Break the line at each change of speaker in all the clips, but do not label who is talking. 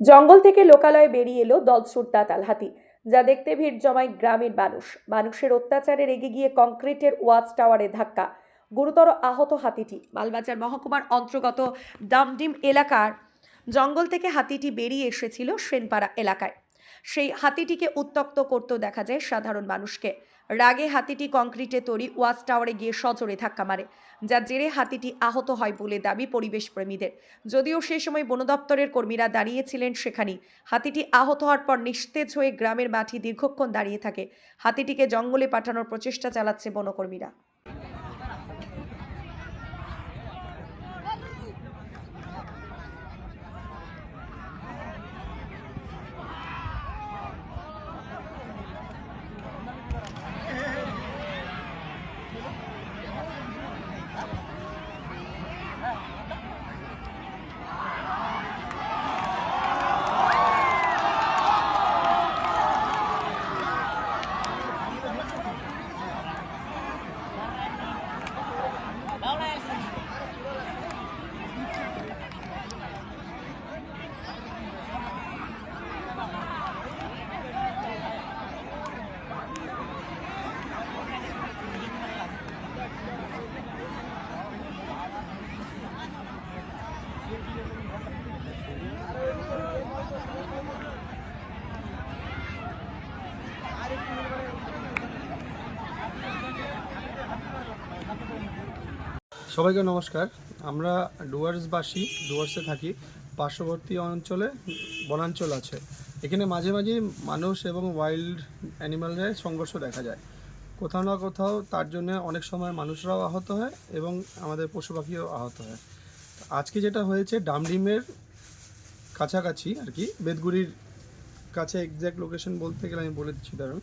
জঙ্গল থেকে লোকালয়ে বেরিয়ে এলো দলছুট তালহাতি হাতি, যা দেখতে ভিড় জমায় গ্রামের মানুষ। মানুষের অত্যাচারে রেগে গিয়ে কংক্রিটের ওয়াচ টাওয়ারে ধাক্কা। গুরুতর আহত হাতিটি মালবাজার মহকুমার অন্তর্গত ডামডিম এলাকার জঙ্গল থেকে হাতিটি বেরিয়ে এসেছিল সেনপাড়া এলাকায়। সেই হাতিটিকে উত্তক্ত করতে দেখা যায় সাধারণ মানুষকে। রাগে হাতিটি কংক্রিটে তৈরি ওয়াচ টাওয়ারে গিয়ে সজোরে ধাক্কা মারে যার জেরে হাতিটি আহত হয় বলে দাবি পরিবেশ প্রেমীদের যদিও সে সময় বন দপ্তরের কর্মীরা দাঁড়িয়েছিলেন সেখানেই, হাতিটি আহত হওয়ার পর নিস্তেজ হয়ে গ্রামের মাঠে দীর্ঘক্ষণ দাঁড়িয়ে থাকে। হাতিটিকে জঙ্গলে পাঠানোর প্রচেষ্টা চালাচ্ছে বনকর্মীরা।
সবাইকে নমস্কার। আমরা ডুয়ার্সবাসী, ডুয়ার্সে থাকি। পার্শ্ববর্তী অঞ্চলে বনাঞ্চল আছে। এখানে মাঝে মাঝে মানুষ এবং ওয়াইল্ড অ্যানিমালের সংঘর্ষ দেখা যায়। কোথাও না কোথাও তার জন্য অনেক সময় মানুষরাও আহত হয় এবং আমাদের পশু পাখিও আহত হয়। আজকে যেটা হয়েছে ডামডিমের কাছাকাছি আর কি বেদগুড়ির কাছে এক্স্যাক্ট লোকেশন বলতে গেলে আমি বলে দিচ্ছি দাঁড়ান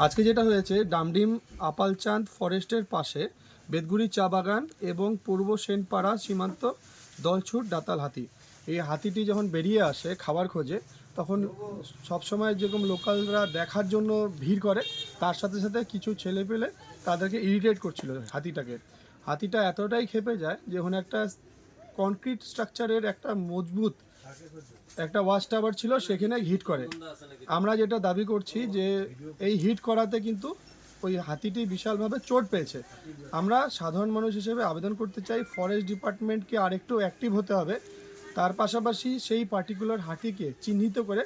আজকে যেটা হয়েছে, ডামডিম আপালচাঁদ ফরেস্টের পাশে বেদগুড়ি চা বাগান এবং পূর্ব সেনপাড়া সীমান্ত দলছুট দাতাল হাতি। এই হাতিটি যখন বেরিয়ে আসে খাবার খোঁজে, তখন সবসময় যেরকম লোকালরা দেখার জন্য ভিড় করে, তার সাথে সাথে কিছু ছেলে পেলে তাদেরকে ইরিটেট করছিল হাতিটাকে। হাতিটা এতটাই খেপে যায় যে ওখানে একটা কনক্রিট স্ট্রাকচারের একটা মজবুত একটা ওয়াচ টাওয়ার ছিল, সেখানে হিট করে। আমরা যেটা দাবি করছি যে, এই হিট করাতে কিন্তু ওই হাতিটি বিশালভাবে চোট পেয়েছে। আমরা সাধারণ মানুষ হিসেবে আবেদন করতে চাই ফরেস্ট ডিপার্টমেন্টকে আরেকটু অ্যাক্টিভ হতে হবে। তার পাশাপাশি সেই পার্টিকুলার হাতিকে চিহ্নিত করে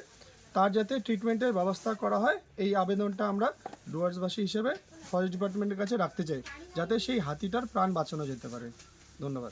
তার যাতে ট্রিটমেন্টের ব্যবস্থা করা হয়, এই আবেদনটা আমরা ডুয়ার্সবাসী হিসেবে ফরেস্ট ডিপার্টমেন্টের কাছে রাখতে চাই, যাতে সেই হাতিটার প্রাণ বাঁচানো যেতে পারে। ধন্যবাদ।